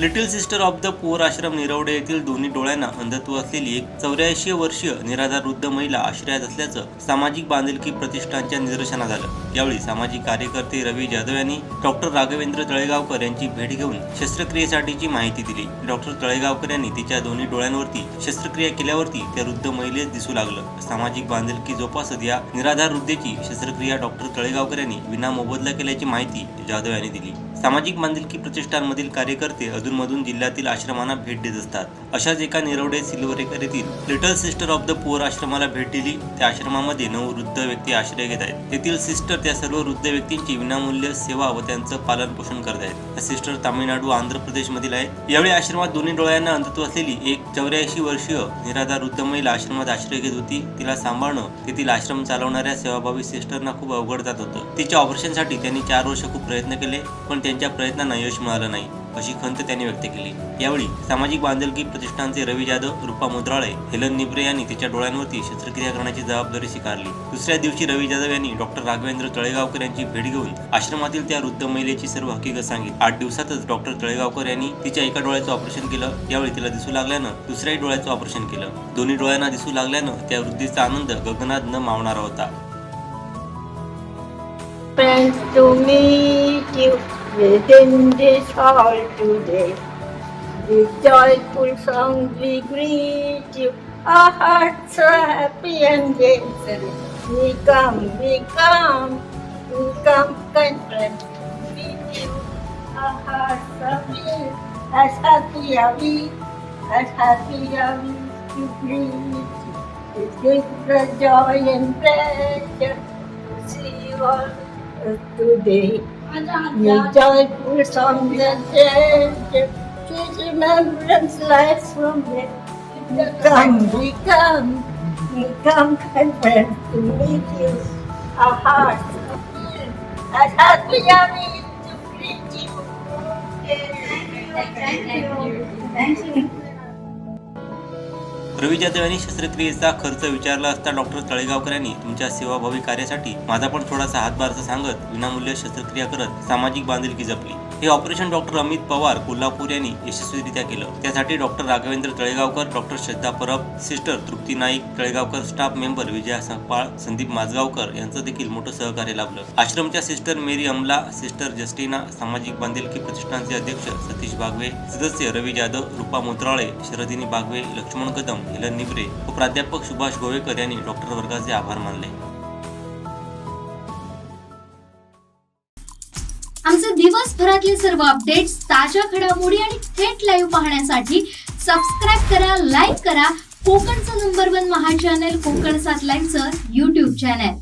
Little Sister of the Poor ashram Nirawade येथील दोन्ही डोळ्यांना अंधत्व असलेली एक चौऱ्याऐंशी वर्षीय निराधार वृद्ध महिला आश्रयात असल्याचं सामाजिक बांधिलकी प्रतिष्ठानच्या निदर्शनात आलं. यावेळी सामाजिक कार्यकर्ते रवी जाधव यांनी डॉक्टर राघवेंद्र तळेगावकर यांची भेट घेऊन शस्त्रक्रियेसाठीची माहिती दिली. डॉक्टर तळेगावकर यांनी तिच्या दोन्ही डोळ्यांवरती शस्त्रक्रिया केल्यावरती त्या वृद्ध महिलेस दिसू लागलं. सामाजिक बांधिलकी जोपासत या निराधार वृद्धेची शस्त्रक्रिया डॉक्टर तळेगावकर यांनी विना मोबदला केल्याची माहिती जाधव यांनी दिली. सामाजिक बांधिलकी प्रतिष्ठानमधील कार्यकर्ते अधूनमधून जिल्ह्यातील आश्रमांना भेट देत असतात. अशाच एका निरवडे सिल्वरेकर येथील Little Sister of the Poor आश्रमाला भेट दिली. त्या आश्रमामध्ये नऊ वृद्ध व्यक्ती आश्रय घेत आहेत. तेथील सिस्टर त्या सर्व वृद्ध व्यक्तींची विनामूल्य सेवा व त्यांचं पालन पोषण करत आहेत. त्या सिस्टर तामिळनाडू आंध्र प्रदेशमधील आहेत. यावेळी आश्रमात दोन्ही डोळ्यांना अंधत्व असलेली एक चौऱ्याऐंशी वर्षीय निराधार वृद्ध महिला आश्रमात आश्रय घेत होती. तिला सांभाळणं तेथील आश्रम चालवणाऱ्या सेवाभावी सिस्टरना खूप अवघड जात होतं. तिच्या ऑपरेशनसाठी त्यांनी चार वर्ष खूप प्रयत्न केले पण त्यांच्या प्रयत्नांना यश मिळालं नाही अशी खंत त्यांनी व्यक्त केली. यावेळी सामाजिक बांधिलकी प्रतिष्ठानचे रवी जाधव रुपा मुद्राळे हेलन निब्रे यांनी तिच्या डोळ्यांवरती शस्त्रक्रिया करण्याची जबाबदारी स्वीकारली. दुसऱ्या दिवशी रवी जाधव यांनी डॉक्टर राघवेंद्र तळेगावकर यांची भेट घेऊन आश्रमातील त्या वृद्ध महिलेची सर्व हकीकत सांगितली. आठ दिवसातच डॉक्टर तळेगावकर यांनी तिच्या एका डोळ्याचं ऑपरेशन केलं. यावेळी तिला दिसू लागल्यानं दुसऱ्याही डोळ्याचं ऑपरेशन केलं. दोन्ही डोळ्यांना दिसू लागल्यानं त्या वृद्धीचा आनंद गगनात न मावणारा होता. Within this hall today. With joyful songs we greet you, our hearts are happy and gay. We come, we come, we come, kind friends, to meet. Our hearts are filled, as happy are we, as happy are we to greet you. With the joy and pleasure to see you all today. Joyful and gesture, sweet remembrance lies from. We come, we come, we come, friends, to meet you. Our hearts are filled, as are we to greet you. Thank you. Thank you. रवी जाधव यांनी शस्त्रक्रियेचा खर्च विचारला असता doctor Talegaonkar यांनी तुमच्या सेवाभावी कार्यासाठी माझा पण थोडासा हातभार सांगत विनामूल्य शस्त्रक्रिया करत सामाजिक बांधिलकी जपली. हे ऑपरेशन डॉक्टर अमित पवार कोल्हापूर यांनी यशस्वीरित्या केलं. त्यासाठी doctor Raghavendra Talegaonkar doctor Shraddha Parab sister Trupti Naik Talegaonkar staff member Vijaya Sampal Sandeep Majgaonkar यांचं देखील मोठं सहकार्य लाभलं. आश्रमच्या सिस्टर मेरी अमला सिस्टर जस्टिना सामाजिक बांधिलकी प्रतिष्ठानचे अध्यक्ष सतीश बागवे सदस्य रवी जाधव रुपा मोत्राळे शरदिनी बागवे लक्ष्मण कदम हिलन निबरे व प्राध्यापक सुभाष गोवेकर यांनी डॉक्टर वर्गाचे आभार मानले. आमचे दिवसभरातले सर्व अपडेट्स ताज्या घडामोडी आणि थेट लाईव्ह पाहण्यासाठी सबस्क्राईब करा लाईक करा. कोकणचं नंबर वन महा चॅनल कोकण सात लाईव्हचं युट्यूब चॅनल